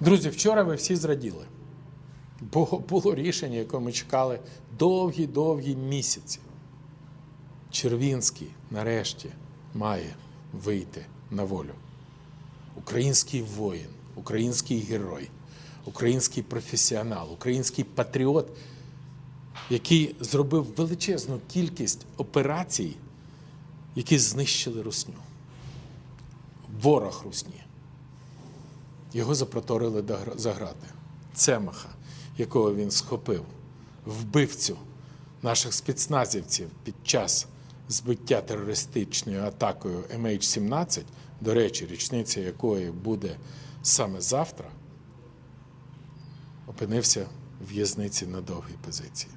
Друзі, вчора ви всі зраділи. Бо було рішення, яке ми чекали довгі-довгі місяці. Червінський нарешті має вийти на волю. Український воїн, український герой, український професіонал, український патріот, який зробив величезну кількість операцій, які знищили русню. Ворог русні. Його запроторили за грати. Цемаха, якого він схопив, вбивцю наших спецназівців під час збиття терористичною атакою MH17, до речі, річниця якої буде саме завтра, опинився в в'язниці на довгій позиції.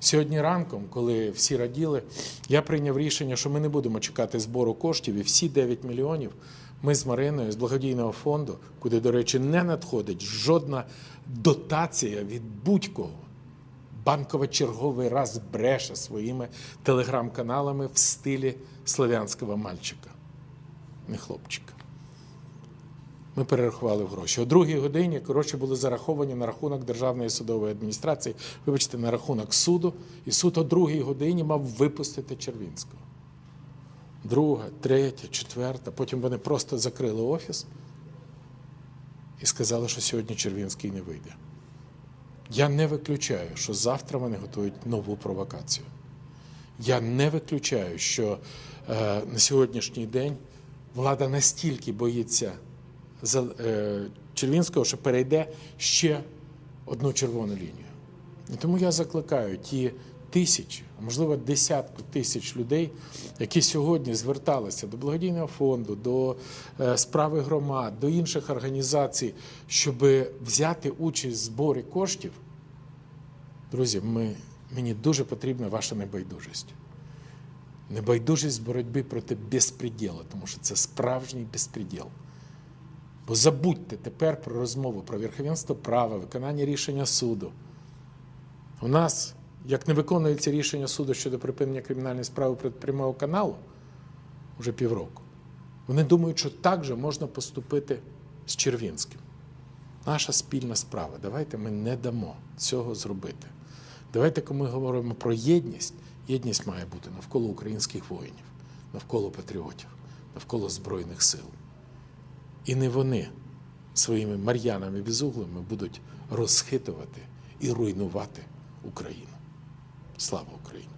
Сьогодні ранком, коли всі раділи, я прийняв рішення, що ми не будемо чекати збору коштів, і всі 9 мільйонів ми з Мариною з благодійного фонду, куди, до речі, не надходить жодна дотація від будь-кого. Банкова черговий раз бреше своїми телеграм-каналами в стилі слов'янського мальчика, не хлопчика. Ми перерахували гроші. О другій годині гроші були зараховані на рахунок Державної судової адміністрації, вибачте, на рахунок суду, і суд о другій годині мав випустити Червінського. Друга, третя, четверта. Потім вони просто закрили офіс і сказали, що сьогодні Червінський не вийде. Я не виключаю, що завтра вони готують нову провокацію. Я не виключаю, що е, на сьогоднішній день влада настільки боїться е, Червінського, що перейде ще одну червону лінію. І тому я закликаю ті тисячі, а можливо десятку тисяч людей, які сьогодні зверталися до благодійного фонду, до е, справи громад, до інших організацій, щоб взяти участь в зборі коштів. Друзі, ми, мені дуже потрібна ваша небайдужість. Небайдужість в боротьбі проти безпреділу, тому що це справжній безпреділ. Бо забудьте тепер про розмову про верховенство права, виконання рішення суду. У нас, як не виконується рішення суду щодо припинення кримінальної справи проти прямого каналу вже півроку, вони думають, що так же можна поступити з Червінським. Наша спільна справа. Давайте ми не дамо цього зробити. Давайте, коли ми говоримо про єдність, єдність має бути навколо українських воїнів, навколо патріотів, навколо Збройних сил. І не вони своїми мар'янами безуглими будуть розхитувати і руйнувати Україну. Слава Україні!